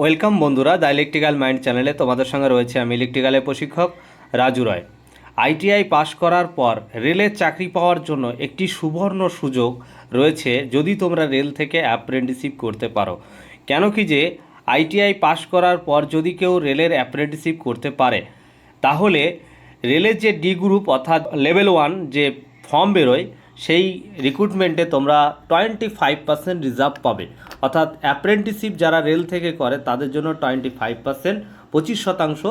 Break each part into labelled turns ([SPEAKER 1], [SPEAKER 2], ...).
[SPEAKER 1] Welcome বন্ধুরা, the electrical mind চ্যানেলে তোমাদের সঙ্গে রয়েছে আমি ইলেকট্রিক্যালের প্রশিক্ষক রাজু রায়। আইটিআই পাশ করার পর রেলের চাকরি পাওয়ার জন্য একটি সুবর্ণ সুযোগ রয়েছে যদি তোমরা রেল থেকে অ্যাপ্রেন্টিসিপ করতে পারো। কেন কি যে, আইটিআই পাশ করার পর যদি কেউ রেলের অ্যাপ্রেন্টিসিপ করতে পারে, তাহলে রেলের যে ডি গ্রুপ অর্থাৎ লেভেল ওয়ান যে ফর্ম বেরোয় সেই রিক্রুটমেন্টে তোমরা টোয়েন্টি ফাইভ পার্সেন্ট রিজার্ভ পাবে। অর্থাৎ অ্যাপ্রেন্টিসিপ যারা রেল থেকে করে, তাদের জন্য টোয়েন্টি ফাইভ পার্সেন্ট পঁচিশ শতাংশ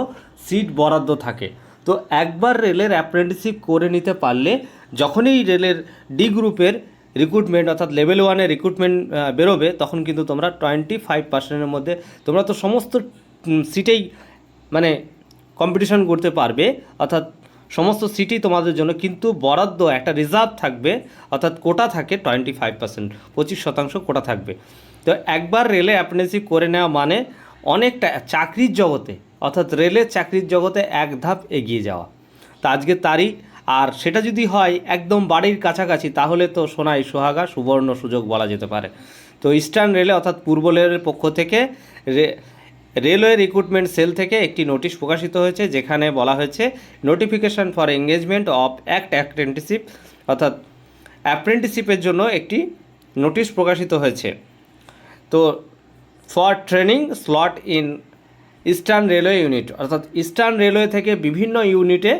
[SPEAKER 1] সিট বরাদ্দ থাকে। তো একবার রেলের অ্যাপ্রেন্টিসিপ করে নিতে পারলে যখনই রেলের ডি গ্রুপের রিক্রুটমেন্ট অর্থাৎ লেভেল ওয়ানের রিক্রুটমেন্ট বেরোবে, তখন কিন্তু তোমরা টোয়েন্টি ফাইভ পার্সেন্টের মধ্যে তোমরা তো সমস্ত সিটেই মানে কম্পিটিশন করতে পারবে। অর্থাৎ সমস্ত সিটি তোমাদের জন্য কিন্তু বরাদ্দ একটা রিজার্ভ থাকবে, অর্থাৎ কোটা থাকে টোয়েন্টি ফাইভ পার্সেন্ট, পঁচিশ শতাংশ কোটা থাকবে। তো একবার রেলে অ্যাপ্রেন্টিসিপ করে নেওয়া মানে অনেকটা চাকরির জগতে, অর্থাৎ রেলের চাকরির জগতে এক ধাপ এগিয়ে যাওয়া। তা আজকে তারই, আর সেটা যদি হয় একদম বাড়ির কাছাকাছি, তাহলে তো সোনাই সোহাগা সুবর্ণ সুযোগ বলা যেতে পারে। তো ইস্টার্ন রেলে, অর্থাৎ পূর্ব রেলের পক্ষ থেকে রেলওয়ে রিক্রুটমেন্ট সেল থেকে একটি নোটিশ প্রকাশিত হয়েছে, যেখানে বলা হয়েছে notification for engagement of act apprenticeship অর্থাৎ অ্যাপ্রেন্টিসিপের জন্য একটি নোটিশ প্রকাশিত হয়েছে। তো for training slot in Eastern Railway unit অর্থাৎ ইস্টার্ন রেলওয়ে থেকে বিভিন্ন ইউনিটে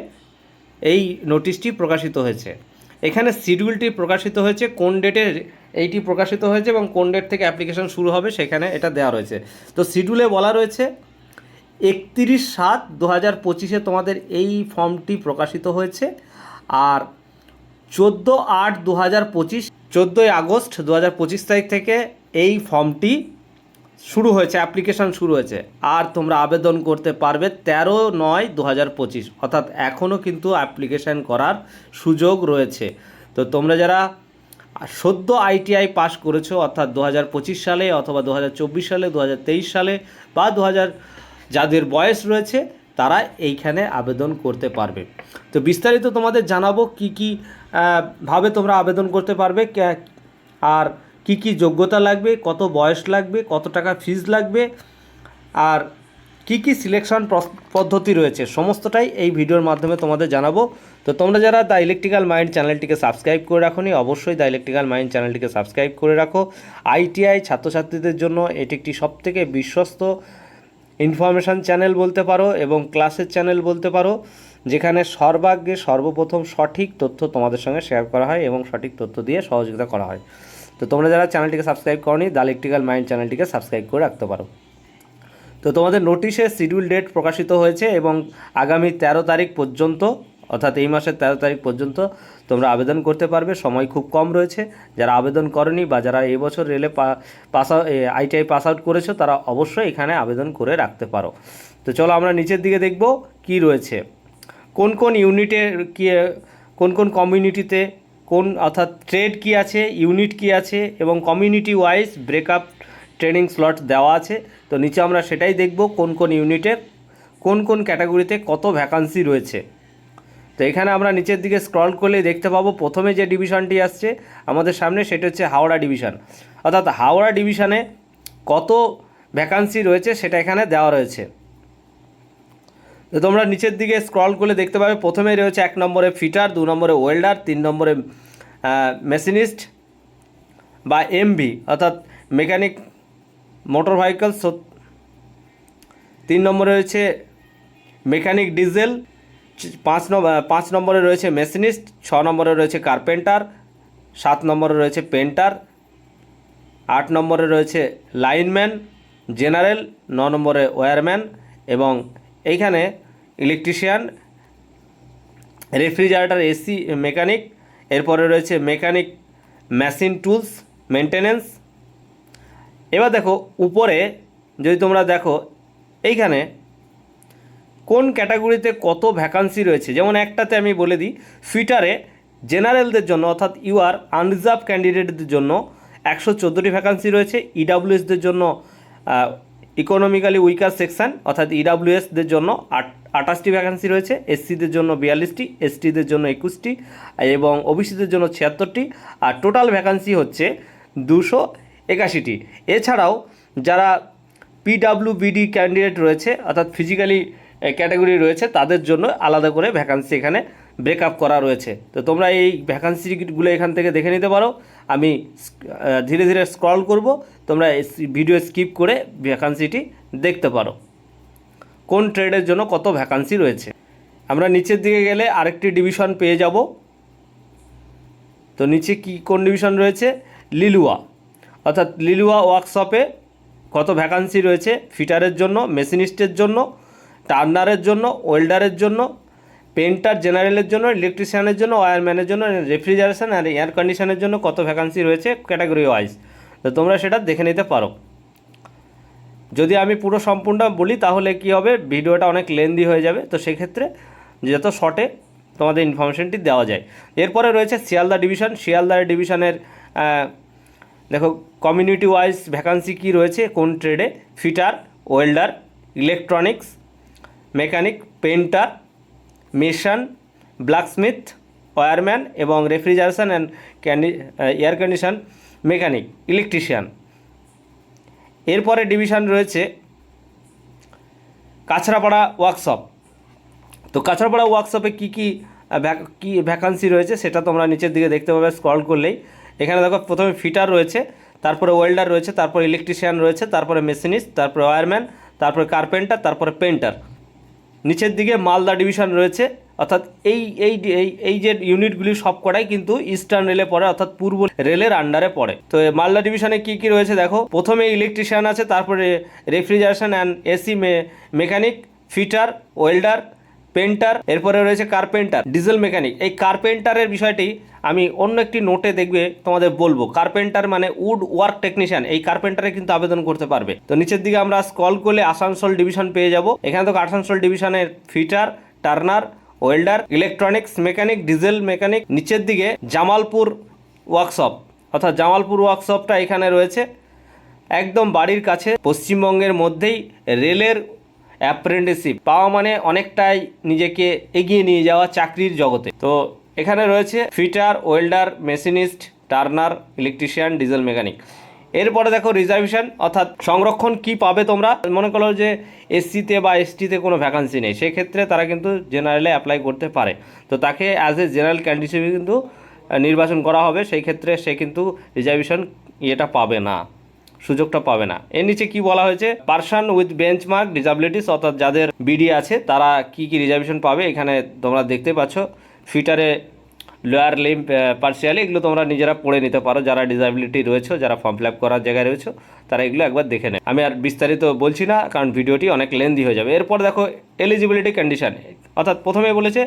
[SPEAKER 1] এই নোটিশটি প্রকাশিত হয়েছে। এখানে শিডিউলটি প্রকাশিত হয়েছে, কোন ডেটে এইটি প্রকাশিত হয়েছে এবং কোন ডেট থেকে অ্যাপ্লিকেশন শুরু হবে সেখানে এটা দেওয়া রয়েছে। তো শিডিউলে বলা রয়েছে, একত্রিশ সাত দু হাজার পঁচিশে তোমাদের এই ফর্মটি প্রকাশিত হয়েছে আর চোদ্দ আট দু হাজার পঁচিশ, চোদ্দোই আগস্ট দু হাজার পঁচিশ তারিখ থেকে এই ফর্মটি শুরু হয়েছে অ্যাপ্লিকেশন শুরু হয়েছে। আর তোমরা আবেদন করতে পারবে তেরো নয় দু হাজার পঁচিশ, অর্থাৎ এখনও কিন্তু অ্যাপ্লিকেশান করার সুযোগ রয়েছে। তো তোমরা যারা সদ্য আইটিআই পাস করেছ, অর্থাৎ দু হাজার পঁচিশ সালে অথবা দু হাজার চব্বিশ সালে দু হাজার তেইশ সালে বা দু হাজার যাদের বয়স রয়েছে, তারা এইখানে আবেদন করতে পারবে। তো বিস্তারিত তোমাদের জানাব কি কি ভাবে তোমরা আবেদন করতে পারবে আর কি কি যোগ্যতা লাগবে, কত বয়স লাগবে, কত টাকা ফিজ লাগবে, আর কি কি সিলেকশন পদ্ধতি রয়েছে, সমস্তটাই এই ভিডিওর মাধ্যমে তোমাদের জানাব। তো তোমরা যারা দ্য ইলেকট্রিক্যাল মাইন্ড চ্যানেলটিকে সাবস্ক্রাইব করে রাখোনি, অবশ্যই দ্য ইলেকট্রিক্যাল মাইন্ড চ্যানেলটিকে সাবস্ক্রাইব করে রাখো। আইটিআই ছাত্রছাত্রীদের জন্য এটি একটি সবথেকে বিশ্বস্ত ইনফরমেশান চ্যানেল বলতে পারো এবং ক্লাসের চ্যানেল বলতে পারো, যেখানে সর্বাগ্যে সর্বপ্রথম সঠিক তথ্য তোমাদের সঙ্গে শেয়ার করা হয় এবং সঠিক তথ্য দিয়ে সহযোগিতা করা হয়। তো তোমরা যারা চ্যানেলটিকে সাবস্ক্রাইব করনি দ্য ইলেকট্রিক্যাল মাইন্ড চ্যানেলটিকে সাবস্ক্রাইব করে রাখতে পারো। তো তোমাদের নোটিশে শিডিউল ডেট প্রকাশিত হয়েছে এবং আগামী তেরো তারিখ পর্যন্ত, অর্থাৎ এই মাসের তেরো তারিখ পর্যন্ত তোমরা আবেদন করতে পারবে। সময় খুব কম রয়েছে। যারা আবেদন করনি বা যারা এই বছর রেলে পাস আইটিআই পাস আউট করেছ, তারা অবশ্যই এখানে আবেদন করে রাখতে পারো। তো চলো আমরা নিচের দিকে দেখব কি রয়েছে। কোন কোন ইউনিটে কি, কোন কোন কমিউনিটিতে কোন, অর্থাৎ ট্রেড কি আছে, ইউনিট কি আছে এবং community wise breakup training slot দেওয়া আছে। তো নিচে আমরা সেটাই দেখব কোন কোন ইউনিটে, কোন কোন ক্যাটাগরিতে কত ভ্যাকান্সি রয়েছে। তো এখানে আমরা নিচের দিকে স্ক্রল করলে দেখতে পাবো প্রথমে যে ডিভিশনটি আসছে, আমাদের সামনে সেটা হচ্ছে হাওড়া ডিভিশন অর্থাৎ হাওড়া ডিভিশনে কত ভ্যাকান্সি রয়েছে সেটা এখানে দেওয়া রয়েছে। তো তোমরা নিচের দিকে স্ক্রল করলে দেখতে পাবে প্রথমে রয়েছে এক নম্বরে ফিটার দু নম্বরে ওয়েল্ডার তিন নম্বরে মেশিনিস্ট বা এমভি অর্থাৎ মেকানিক মোটর ভেহিকল তিন নম্বরে রয়েছে মেকানিক ডিজেল পাঁচ নম্বর পাঁচ নম্বরে রয়েছে মেশিনিস্ট ছ নম্বরে রয়েছে কার্পেন্টার সাত নম্বরে রয়েছে পেন্টার আট নম্বরে রয়েছে লাইনম্যান জেনারেল ন নম্বরে ওয়্যারম্যান এবং এইখানে ইলেকট্রিশিয়ান রেফ্রিজারেটার এসি মেকানিক এরপরে রয়েছে মেকানিক মেশিন টুলস মেনটেনেন্স এবার দেখো, উপরে যদি তোমরা দেখো, এইখানে কোন ক্যাটাগরিতে কত ভ্যাকান্সি রয়েছে? যেমন একটাতে আমি বলে দিই ফিটারে জেনারেলদের জন্য, অর্থাৎ ইউআর আনরিজার্ভ ক্যান্ডিডেটদের জন্য একশো চোদ্দোটি ভ্যাকান্সি রয়েছে ইডাব্লিউএসদের জন্য ইকোনমিক্যালি উইকার সেকশন অর্থাৎ ইডাব্লিউএসদের জন্য আট, আঠাশটি ভ্যাকান্সি রয়েছে এসসিদের জন্য বিয়াল্লিশটি এসটিদের জন্য একুশটি, এবং ওবিসিদের জন্য ছিয়াত্তরটি, আর টোটাল ভ্যাকান্সি হচ্ছে দুশো একাশিটি। এছাড়াও যারা পিডাব্লিউবিডি ক্যান্ডিডেট রয়েছে, অর্থাৎ ফিজিক্যালি ক্যাটাগরি রয়েছে, তাদের জন্য আলাদা করে ভ্যাকান্সি এখানে ব্রেকআপ করা রয়েছে। তো তোমরা এই ভ্যাকান্সিগুলো এখান থেকে দেখে নিতে পারো। আমি ধীরে ধীরে স্ক্রল করব। তোমরা ভিডিও স্কিপ করে ভ্যাকান্সিটি দেখতে পারো। কোন ট্রেডের জন্য কত ভ্যাকান্সি রয়েছে? আমরা নিচের দিকে গেলে আরেকটি ডিভিশন পেয়ে যাব। তো নিচে কি, কোন ডিভিশন রয়েছে? লিলুয়া অর্থাৎ লিলুয়া ওয়ার্কশপে কত ভ্যাকান্সি রয়েছে? ফিটারের জন্য মেশিনিস্টের জন্য টার্নারের জন্য ওয়েল্ডারের জন্য পেন্টার জেনারেলের জন্য, ইলেকট্রিশিয়ানের জন্য ওয়্যারম্যানের জন্য, রেফ্রিজারেশন আর এয়ার কন্ডিশনের জন্য কত ভ্যাকান্সি রয়েছে ক্যাটাগরি ওয়াইজ তো তোমরা সেটা দেখে নিতে পারো। যদি আমি পুরো সম্পূর্ণ বলি, তাহলে কি হবে? ভিডিওটা অনেক লেন্দি হয়ে যাবে। তো সেক্ষেত্রে যত শর্টে তোমাদের ইনফরমেশনটি দেওয়া যায়। এরপরে রয়েছে শিয়ালদা ডিভিশন শিয়ালদা ডিভিশনের দেখো কমিউনিটি ওয়াইজ ভ্যাকান্সি কী রয়েছে? কোন ট্রেডে fitter welder electronics mechanic painter mason blacksmith wireman এবং refrigeration and candy air condition mechanic electrician এরপরে ডিভিশন রয়েছে কাছড়াপাড়া ওয়ার্কশপ তো কাছড়াপাড়া ওয়ার্কশপে কী কী কী ভ্যাকান্সি রয়েছে সেটা তোমরা নিচের দিকে দেখতে পাবে স্ক্রল করলেই। এখানে দেখো প্রথমে ফিটার রয়েছে, তারপরে ওয়েল্ডার রয়েছে, তারপরে ইলেকট্রিশিয়ান রয়েছে, তারপরে মেশিনিস্ট তারপরে ওয়ারম্যান তারপরে কার্পেন্টার তারপরে পেন্টার নিচের দিকে মালদা ডিভিশন রয়েছে, অর্থাৎ এই এই এই যে ইউনিটগুলি সব কটাই কিন্তু ইস্টার্ন রেলে পড়ে, অর্থাৎ পূর্ব রেলের আন্ডারে পড়ে। তো মালদা ডিভিশনে কি কি রয়েছে দেখো, প্রথমে ইলেকট্রিশিয়ান আছে, তারপরে refrigeration and AC mechanic fitter welder painter এরপরে রয়েছে কার্পেন্টার ডিজেল মেকানিক এই কার্পেন্টারের বিষয়টি আমি অন্য একটি নোটে দেখবে তোমাদের বলব। কার্পেন্টার মানে উড ওয়ার্ক টেকনিশিয়ান এই কার্পেন্টারে কিন্তু আবেদন করতে পারবে। তো নিচের দিকে আমরা স্কল করলে আসানসোল ডিভিশন পেয়ে যাব। এখানে তো আসানসোল ডিভিশনের fitter turner welder electronics mechanic diesel mechanic নিচের দিকে জামালপুর ওয়ার্কশপ অর্থাৎ জামালপুর ওয়ার্কশপটা এখানে রয়েছে। একদম বাড়ির কাছে, পশ্চিমবঙ্গের মধ্যেই রেলের অ্যাপ্রেন্টিসিপ পাওয়া মানে অনেকটাই নিজেকে এগিয়ে নিয়ে যাওয়া চাকরির জগতে। তো এখানে রয়েছে fitter, welder, machinist, turner, electrician, diesel mechanic. এরপরে দেখো রিজার্ভেশন, অর্থাৎ সংরক্ষণ কি পাবে তোমরা? মনে করো যে এসসিতে বা এসটিতে কোনো ভ্যাকান্সি নেই, সেক্ষেত্রে তারা কিন্তু জেনারেলে অ্যাপ্লাই করতে পারে। তো তাকে অ্যাজ এ জেনারেল ক্যান্ডিডেট কিন্তু নির্বাচন করা হবে, সেই ক্ষেত্রে সে কিন্তু রিজার্ভেশন ইয়েটা পাবে না। সুযোগটা পাবে না। এর নিচে কি বলা হয়েছে? পার্সন উইথ বেঞ্চমার্ক ডিজাবিলিটিস অর্থাৎ যাদের বিডি আছে, তারা কি কি রিজার্ভেশন পাবে? এখানে তোমরা দেখতে পাচ্ছ, ফিটারে, লোয়ার লিম্প পার্সিয়ালি, এগুলো তোমরা নিজেরা পড়ে নিতে পারো, যারা ডিজাবিলিটি রয়েছে, যারা ফর্ম ফিল আপ করার জায়গায় রয়েছে। তারা এগুলো একবার দেখে নেয়। আমি আর বিস্তারিত বলছি না, কারণ ভিডিওটি অনেক লেন্দি হয়ে যাবে। এরপর দেখো এলিজিবিলিটি কন্ডিশন অর্থাৎ প্রথমে বলেছে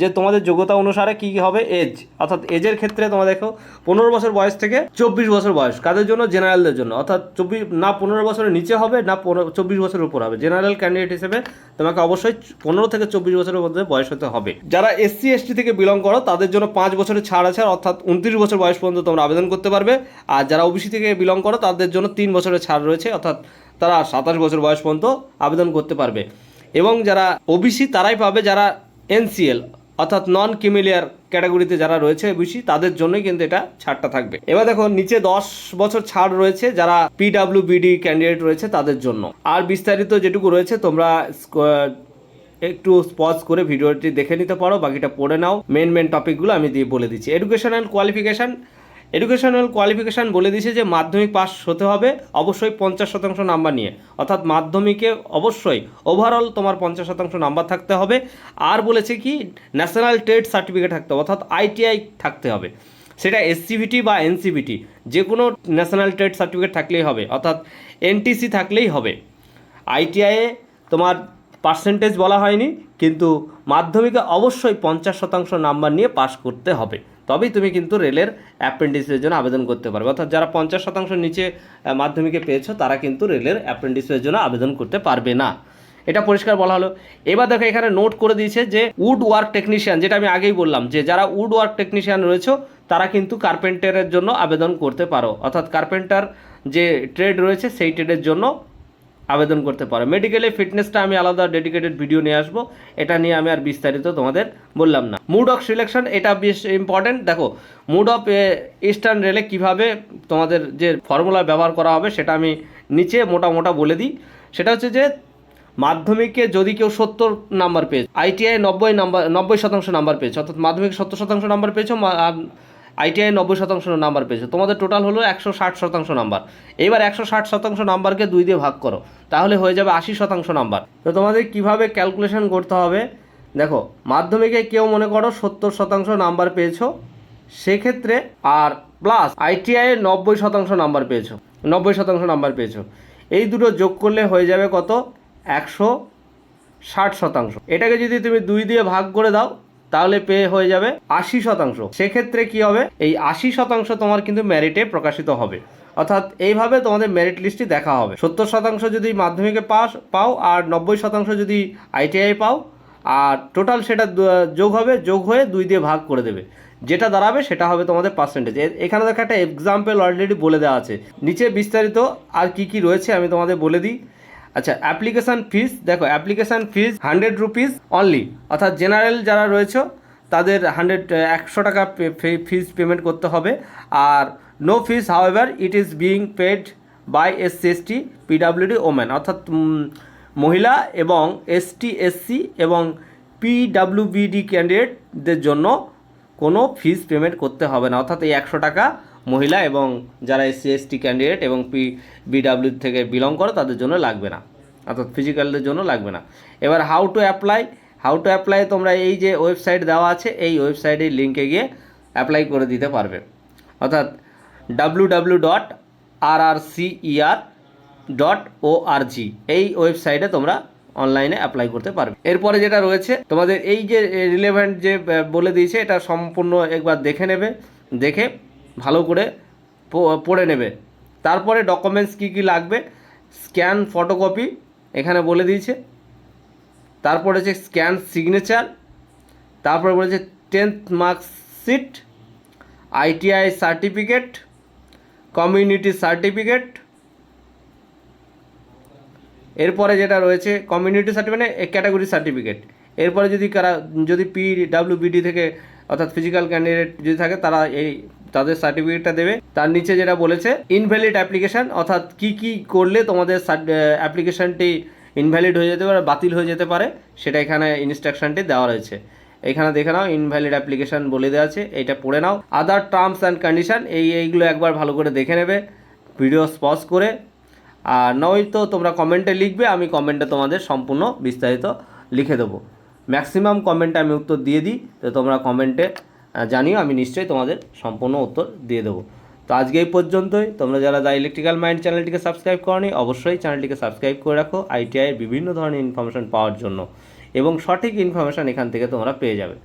[SPEAKER 1] যে তোমাদের যোগ্যতা অনুসারে কী হবে? এজ অর্থাৎ এজের ক্ষেত্রে তোমরা দেখো, পনেরো বছর বয়স থেকে চব্বিশ বছর বয়স, কাদের জন্য? জেনারেলদের জন্য। অর্থাৎ চব্বিশ, না পনেরো বছরের নিচে হবে, না পনেরো, চব্বিশ বছরের উপর হবে। জেনারেল ক্যান্ডিডেট হিসেবে তোমাকে অবশ্যই পনেরো থেকে চব্বিশ বছরের মধ্যে বয়স হতে হবে। যারা এসসি এসটি থেকে বিলং করো, তাদের জন্য পাঁচ বছরের ছাড় আছে, অর্থাৎ উনত্রিশ বছর বয়স পর্যন্ত তোমরা আবেদন করতে পারবে। আর যারা ওবিসি থেকে বিলং করো, তাদের জন্য তিন বছরের ছাড় রয়েছে, অর্থাৎ তারা সাতাশ বছর বয়স পর্যন্ত আবেদন করতে পারবে। এবং যারা ওবিসি, তারাই পাবে যারা এনসিএল, অর্থাৎ নন কিমিলিয়ার ক্যাটাগরিতে যারা রয়েছে ওবিসি, তাদের জন্যই কিন্তু এটা ছাড়টা থাকবে। এবার দেখো, নিচে দশ বছর ছাড় রয়েছে যারা পিডাব্লিউ বিডি ক্যান্ডিডেট রয়েছে তাদের জন্য। আর বিস্তারিত যেটুকু রয়েছে, তোমরা একটু পজ করে ভিডিওটি দেখে নিতে পারো, বাকিটা পড়ে নাও। মেন মেন টপিকগুলো আমি দিয়ে বলে দিচ্ছি। Education and qualification educational qualification বলে দিয়েছে যে মাধ্যমিক পাস হতে হবে, অবশ্যই পঞ্চাশ শতাংশ নাম্বার নিয়ে। অর্থাৎ মাধ্যমিকে অবশ্যই ওভারঅল তোমার পঞ্চাশ শতাংশ নাম্বার থাকতে হবে। আর বলেছে কি ন্যাশনাল ট্রেড সার্টিফিকেট থাকতে হবে, অর্থাৎ আইটিআই থাকতে হবে। সেটা এসসিভিটি বা এনসিভিটি যে কোনো ন্যাশনাল ট্রেড সার্টিফিকেট থাকলেই হবে, অর্থাৎ এনটিসি থাকলেই হবে। আইটিআইয়ে তোমার পার্সেন্টেজ বলা হয়নি, কিন্তু মাধ্যমিকে অবশ্যই পঞ্চাশ শতাংশ নাম্বার নিয়ে পাস করতে হবে। তবেই তুমি কিন্তু রেলের অ্যাপ্রেন্টিসের জন্য আবেদন করতে পারবে। অর্থাৎ যারা পঞ্চাশ শতাংশ নিচে মাধ্যমিকে পেয়েছ, তারা কিন্তু রেলের অ্যাপ্রেন্টিসের জন্য আবেদন করতে পারবে না। এটা পরিষ্কার বলা হলো। এবার দেখো এখানে নোট করে দিয়েছে যে উড ওয়ার্ক টেকনিশিয়ান যেটা আমি আগেই বললাম যে, যারা উড ওয়ার্ক টেকনিশিয়ান রয়েছে, তারা কিন্তু কার্পেন্টারের জন্য আবেদন করতে পারো। অর্থাৎ কার্পেন্টার যে ট্রেড রয়েছে, সেই ট্রেডের জন্য আবেদন করতে পারো। মেডিকেলে ফিটনেসটা আমি আলাদা ডেডিকেটেড ভিডিও নিয়ে আসব। এটা নিয়ে আমি আর বিস্তারিত তোমাদের বললাম না। মুড অফ সিলেকশন এটা বেশ ইম্পর্টেন্ট দেখো মুড অফ ইস্টার্ন রেলে কীভাবে তোমাদের যে ফর্মুলা ব্যবহার করা হবে, সেটা আমি নিচে মোটা মোটা বলে দিই। সেটা হচ্ছে যে, মাধ্যমিকে যদি কেউ সত্তর নাম্বার পেয়েছে আইটিআই নব্বই নাম্বার নব্বই শতাংশ নাম্বার পেয়েছে, অর্থাৎ মাধ্যমিক সত্তর শতাংশ নাম্বার পেয়েছ আইটিআই নব্বই শতাংশ নাম্বার পেয়েছ। তোমাদের টোটাল হলো একশো ষাট শতাংশ নাম্বার। এবার একশো ষাট শতাংশ নাম্বারকে দুই দিয়ে ভাগ করো। তাহলে হয়ে যাবে আশি শতাংশ নাম্বার। তো তোমাদের কীভাবে ক্যালকুলেশন করতে হবে? দেখো, মাধ্যমিকে কেউ মনে করো সত্তর শতাংশ নাম্বার পেয়েছ, সেক্ষেত্রে আর প্লাস আইটিআই নব্বই শতাংশ নাম্বার পেয়েছ, নব্বই শতাংশ নাম্বার পেয়েছ। এই দুটো যোগ করলে হয়ে যাবে কত? একশো ষাট শতাংশ। এটাকে যদি তুমি দুই দিয়ে ভাগ করে দাও তাহলে পেয়ে হয়ে যাবে আশি শতাংশ। সেক্ষেত্রে কি হবে? এই আশি শতাংশ তোমার কিন্তু মেরিটে প্রকাশিত হবে। অর্থাৎ এইভাবে তোমাদের মেরিট লিস্টটি দেখা হবে। সত্তর শতাংশ যদি মাধ্যমিকে পাস, পাও, আর নব্বই শতাংশ যদি আইটিআই পাও, আর টোটাল সেটা যোগ হবে, যোগ হয়ে দুই দিয়ে ভাগ করে দেবে। যেটা দাঁড়াবে সেটা হবে তোমাদের পার্সেন্টেজ এখানে দেখো একটা এক্সাম্পল অলরেডি বলে দেওয়া আছে। নিচে বিস্তারিত আর কি কি রয়েছে আমি তোমাদের বলে দিই। আচ্ছা অ্যাপ্লিকেশান ফিস দেখো application fees hundred rupees only অর্থাৎ জেনারেল যারা রয়েছে, তাদের হান্ড্রেড একশো টাকা ফিস পেমেন্ট করতে হবে। আর no fees however it is being paid by S C S T PWD women অর্থাৎ মহিলা এবং এসটি এসসি এবং পিডাব্লিউবিডি ক্যান্ডিডেটদের জন্য কোনো ফিস পেমেন্ট করতে হবে না। অর্থাৎ এই একশো টাকা মহিলা এবং যারা এসসি এসটি ক্যান্ডিডেট এবং পি বিডাব্লিউ থেকে বিলং করে, তাদের জন্য লাগবে না। অর্থাৎ ফিজিক্যালদের জন্য লাগবে না। এবার how to apply how to apply তোমরা এই যে ওয়েবসাইট দেওয়া আছে, এই ওয়েবসাইটের লিঙ্কে গিয়ে অ্যাপ্লাই করে দিতে পারবে। অর্থাৎ W W dot R R CER dot O R G এই ওয়েবসাইটে তোমরা অনলাইনে অ্যাপ্লাই করতে পারবে। এরপরে যেটা রয়েছে, তোমাদের এই যে রিলেভেন্ট যে বলে দিয়েছে, এটা সম্পূর্ণ একবার দেখে নেবে। দেখে ভালো করে পড়ে নেবে। তারপরে ডকুমেন্টস কী কী লাগবে? স্ক্যান ফটোকপি এখানে বলে দিয়েছে। তারপরে হচ্ছে স্ক্যান সিগনেচার তারপরে বলেছে tenth marksheet ITI certificate community certificate এরপরে যেটা রয়েছে কমিউনিটি সার্টিফিকেট ক্যাটাগরি সার্টিফিকেট এরপরে যদি কারা, যদি পি বিডি থেকে অর্থাৎ ফিজিক্যাল ক্যান্ডিডেট যদি থাকে, তারা এই তাদের সার্টিফিকেটটা দেবে। তার নিচে যেটা বলেছে ইনভ্যালিড অ্যাপ্লিকেশান অর্থাৎ কি কি করলে তোমাদের অ্যাপ্লিকেশানটি ইনভ্যালিড হয়ে যেতে পারে, বাতিল হয়ে যেতে পারে, সেটা এখানে ইনস্ট্রাকশনটি দেওয়া রয়েছে। এখানে দেখে নাও ইনভ্যালিড অ্যাপ্লিকেশান বলে দেওয়া আছে এটা পড়ে নাও। আদার টার্মস অ্যান্ড কন্ডিশন এই, এইগুলো একবার ভালো করে দেখে নেবে। ভিডিও স্পজ করে। আর নয়তো তোমরা কমেন্টে লিখবে, আমি কমেন্টে তোমাদের সম্পূর্ণ বিস্তারিত লিখে দেবো। ম্যাক্সিমাম কমেন্টে আমি উত্তর দিয়ে দিই, তো তোমরা কমেন্টে জানিও, আমি নিশ্চয়ই তোমাদের সম্পূর্ণ উত্তর দিয়ে দেবো। তো আজকে এই পর্যন্তই। তোমরা যারা দা ইলেকট্রিক্যাল মাইন্ড চ্যানেলটিকে সাবস্ক্রাইব করনি, অবশ্যই চ্যানেলটিকে সাবস্ক্রাইব করে রাখো। আইটিআইয়ের বিভিন্ন ধরনের ইনফরমেশন পাওয়ার জন্য। এবং সঠিক ইনফরমেশান এখান থেকে তোমরা পেয়ে যাবে।